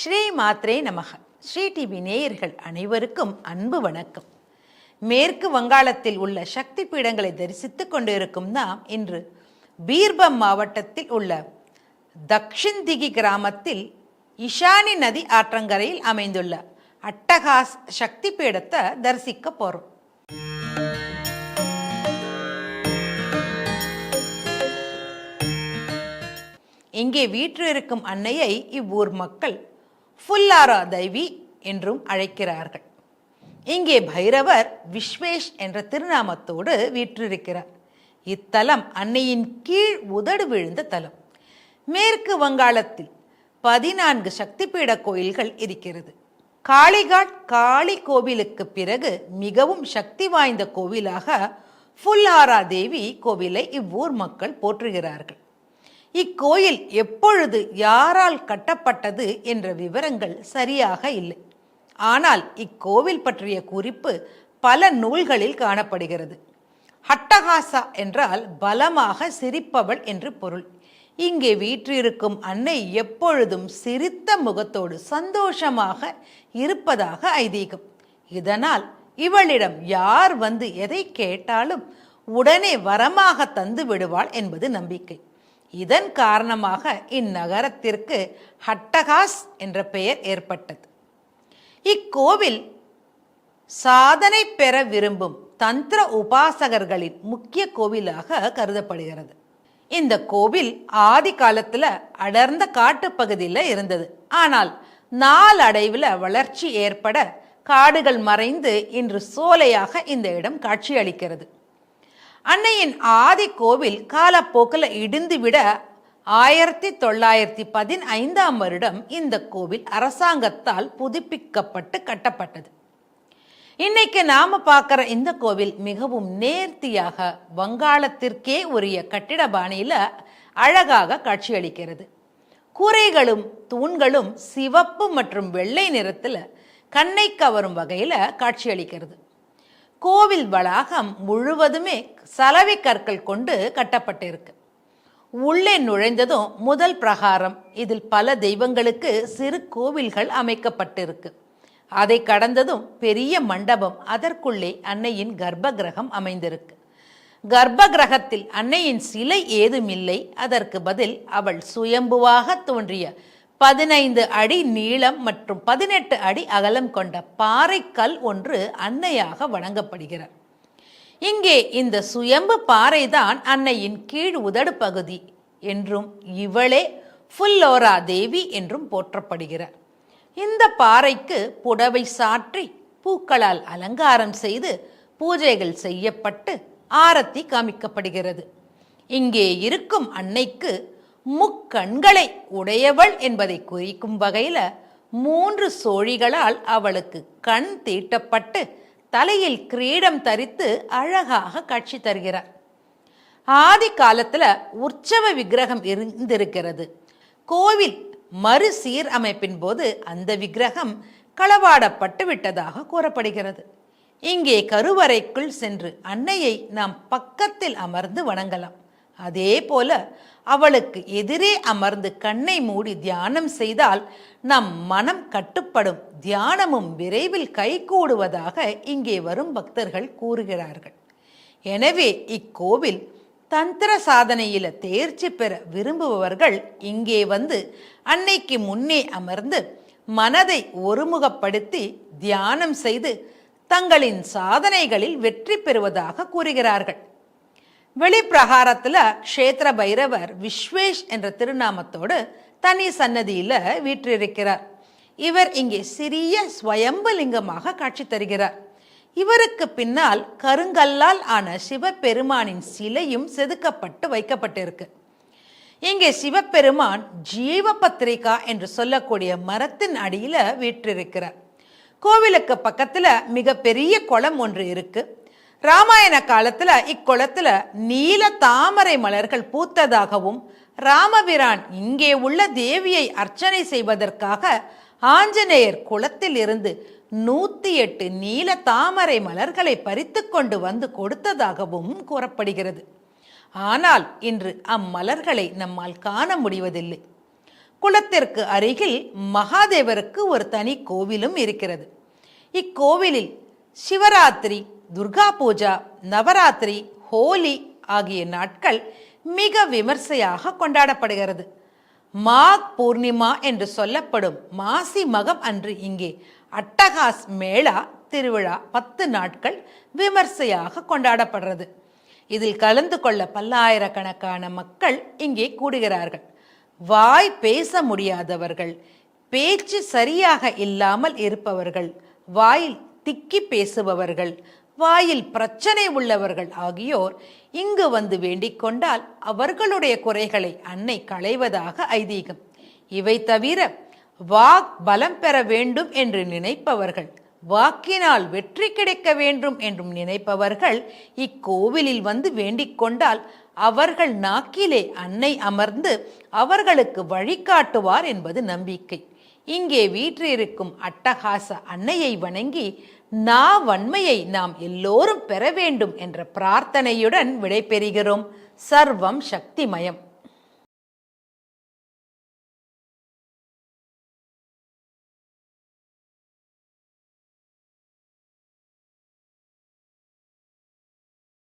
ஸ்ரீ மாத்ரே நமக. ஸ்ரீ டிவி நேயர்கள் அனைவருக்கும் அன்பு வணக்கம். மேற்கு வங்காளத்தில் உள்ள சக்தி பீடங்களை தரிசித்துக் கொண்டிருக்கும் நாம் இன்று பீர்பம் மாவட்டத்தில் உள்ள தக்ஷிந்திகி கிராமத்தில் இஷானி நதி ஆற்றங்கரையில் அமைந்துள்ள அட்டகாஸ் சக்தி பீடத்தை தரிசிக்க போகிறோம் இங்கே வீற்றிருக்கும் அன்னையை இவ்வூர் மக்கள் ஃபுல்லாரா தேவி என்றும் அழைக்கிறார்கள். இங்கே பைரவர் விஸ்வேஷ் என்ற திருநாமத்தோடு வீற்றிருக்கிறார். இத்தலம் அன்னையின் கீழ் உதடு விழுந்த தலம். மேற்கு வங்காளத்தில் பதினான்கு சக்திபீட கோயில்கள் இருக்கிறது. காளிகாட் காளி கோவிலுக்கு பிறகு மிகவும் சக்தி வாய்ந்த கோவிலாக ஃபுல்லாரா தேவி கோவிலை இவ்வூர் மக்கள் போற்றுகிறார்கள். இக்கோயில் எப்பொழுது யாரால் கட்டப்பட்டது என்ற விவரங்கள் சரியாக இல்லை. ஆனால் இக்கோவில் பற்றிய குறிப்பு பல நூல்களில் காணப்படுகிறது. ஹட்டகாசா என்றால் பலமாக சிரிப்பவள் என்று பொருள். இங்கே வீற்றிருக்கும் அன்னை எப்பொழுதும் சிரித்த முகத்தோடு சந்தோஷமாக இருப்பதாக ஐதீகம். இதனால் இவளிடம் யார் வந்து எதை கேட்டாலும் உடனே வரமாக தந்து விடுவாள் என்பது நம்பிக்கை. இதன் காரணமாக இந்நகரத்திற்கு ஹட்டகாஸ் என்ற பெயர் ஏற்பட்டது. இக்கோவில் சாதனை பெற விரும்பும் தந்திர உபாசகர்களின் முக்கிய கோவிலாக கருதப்படுகிறது. இந்த கோவில் ஆதி காலத்துல அடர்ந்த காட்டுப்பகுதியில் இருந்தது. ஆனால் நாளடைவில் வளர்ச்சி ஏற்பட காடுகள் மறைந்து இன்று சோலையாக இந்த இடம் காட்சியளிக்கிறது. அன்னையின் ஆதி கோவில் காலப்போக்கில் இடிந்துவிட ஆயிரத்தி தொள்ளாயிரத்தி பதினைந்தாம் வருடம் இந்த கோவில் அரசாங்கத்தால் புதுப்பிக்கப்பட்டு கட்டப்பட்டது. இன்னைக்கு நாம பார்க்குற இந்த கோவில் மிகவும் நேர்த்தியாக வங்காளத்திற்கே உரிய கட்டிட பாணியில் அழகாக காட்சியளிக்கிறது. கூரைகளும் தூண்களும் சிவப்பு மற்றும் வெள்ளை நிறத்தில் கண்ணை கவரும் வகையில் காட்சியளிக்கிறது. கோவில் வளாகம் முழுவதுமே சலவை கற்கள் கொண்டு கட்டப்பட்டிருக்கு. உள்ளே நுழைந்ததும் முதல் பிரகாரம் இதில் பல தெய்வங்களுக்கு சிறு கோவில்கள் அமைக்கப்பட்டிருக்கு. அதை கடந்ததும் பெரிய மண்டபம் அதற்குள்ளே அன்னையின் கர்ப்ப கிரகம் அமைந்திருக்கு. கர்ப்ப கிரகத்தில் அன்னையின் சிலை ஏதுமில்லை அதற்கு பதில் அவள் சுயம்புவாக தோன்றிய பதினைந்து அடி நீளம் மற்றும் பதினெட்டு அடி அகலம் கொண்ட பாறைக்கல் ஒன்று அன்னையாக வணங்கப்படுகிறார் இங்கே இந்த சுயம்பு பாறைதான் அன்னையின் கீழ் உதடு பகுதி என்றும் இவளே ஃபுல்லோரா தேவி என்றும் போற்றப்படுகிறார். இந்த பாறைக்கு புடவை சாற்றி பூக்களால் அலங்காரம் செய்து பூஜைகள் செய்யப்பட்டு ஆரத்தி காமிக்கப்படுகிறது. இங்கே இருக்கும் அன்னைக்கு முக்கண்களை உடையவள் என்பதை குறிக்கும் வகையில் மூன்று சோழிகளால் அவளுக்கு கண் தீட்டப்பட்டு தலையில் கிரீடம் தரித்து அழகாக காட்சி தருகிறார். ஆதி காலத்தில் உற்சவ விக்கிரகம் இருந்திருக்கிறது. கோவில் மறு சீரமைப்பின் போது அந்த விக்கிரகம் களவாடப்பட்டு விட்டதாக கூறப்படுகிறது. இங்கே கருவறைக்குள் சென்று அன்னையை நாம் பக்கத்தில் அமர்ந்து வணங்கலாம். அதே போல அவளுக்கு எதிரே அமர்ந்து கண்ணை மூடி தியானம் செய்தால் நம் மனம் கட்டுப்படும் தியானமும் விரைவில் கைகூடுவதாக இங்கே வரும் பக்தர்கள் கூறுகிறார்கள். எனவே இக்கோவில் தந்திர சாதனையில் தேர்ச்சி பெற விரும்புபவர்கள் இங்கே வந்து அன்னைக்கு முன்னே அமர்ந்து மனதை ஒருமுகப்படுத்தி தியானம் செய்து தங்களின் சாதனைகளில் வெற்றி பெறுவதாக கூறுகிறார்கள். வெளிப்பிரகாரத்தில் க்ஷேத்திர பைரவர் விஸ்வேஷ் என்ற திருநாமத்தோடு தனி சன்னதியில் வீற்றிருக்கிறார். இவர் இங்கே சிறிய ஸ்வயம்பலிங்கமாக காட்சி தருகிறார். இவருக்கு பின்னால் கருங்கல்லால் ஆன சிவபெருமானின் சிலையும் செதுக்கப்பட்டு வைக்கப்பட்டிருக்கு. இங்கே சிவபெருமான் ஜீவபத்ரிகா என்று சொல்லக்கூடிய மரத்தின் அடியில் வீற்றிருக்கிறார். கோவிலுக்கு பக்கத்தில் மிகப்பெரிய குளம் ஒன்று இருக்குது ராமாயண காலத்துல இக்குளத்துல நீல தாமரை மலர்கள் பூத்ததாகவும் ராமபிரான் இங்கே உள்ள தேவியை அர்ச்சனை செய்வதற்காக ஆஞ்சநேயர் குளத்தில் இருந்து நூத்தி எட்டு நீல தாமரை மலர்களை பறித்து கொண்டு வந்து கொடுத்ததாகவும் கூறப்படுகிறது. ஆனால் இன்று அம்மலர்களை நம்மால் காண முடிவதில்லை. குளத்திற்கு அருகில் மகாதேவருக்கு ஒரு தனி கோவிலும் இருக்கிறது. இக்கோவிலில் சிவராத்திரி துர்கா பூஜா நவராத்திரி ஹோலி ஆகிய நாட்கள் மிக விமர்சையாக கொண்டாடப்படுகிறது. மாக் பூர்ணிமா என்று சொல்லப்படும் மாசி மகம் அன்று இங்கே அட்டகாஸ் மேளா திருவிழா பத்து நாட்கள் விமர்சையாக கொண்டாடப்படுறது. இதில் கலந்து கொள்ள பல்லாயிரக்கணக்கான மக்கள் இங்கே கூடுகிறார்கள். வாய் பேச முடியாதவர்கள் பேச்சு சரியாக இல்லாமல் இருப்பவர்கள் வாயில் திக்கி பேசுபவர்கள் வாயில் பிரச்சனை உள்ளவர்கள் ஆகியோர் இங்கு வந்து வேண்டிக் கொண்டால் அவர்களுடைய குறைகளை அன்னை களைவதாக ஐதீகம். இவை தவிர வாக் பலம் பெற வேண்டும் என்று நினைப்பவர்கள் வாக்கினால் வெற்றி கிடைக்க வேண்டும் என்றும் நினைப்பவர்கள் இக்கோவிலில் வந்து வேண்டிக் கொண்டால் அவர்கள் நாக்கிலே அன்னை அமர்ந்து அவர்களுக்கு வழிகாட்டுவார் என்பது நம்பிக்கை. இங்கே வீற்றிருக்கும் அட்டகாச அன்னையை வணங்கி நா வன்மையை நாம் எல்லோரும் பெற வேண்டும் என்ற பிரார்த்தனையுடன் விடைபெறுகிறோம். சர்வம் சக்திமயம்.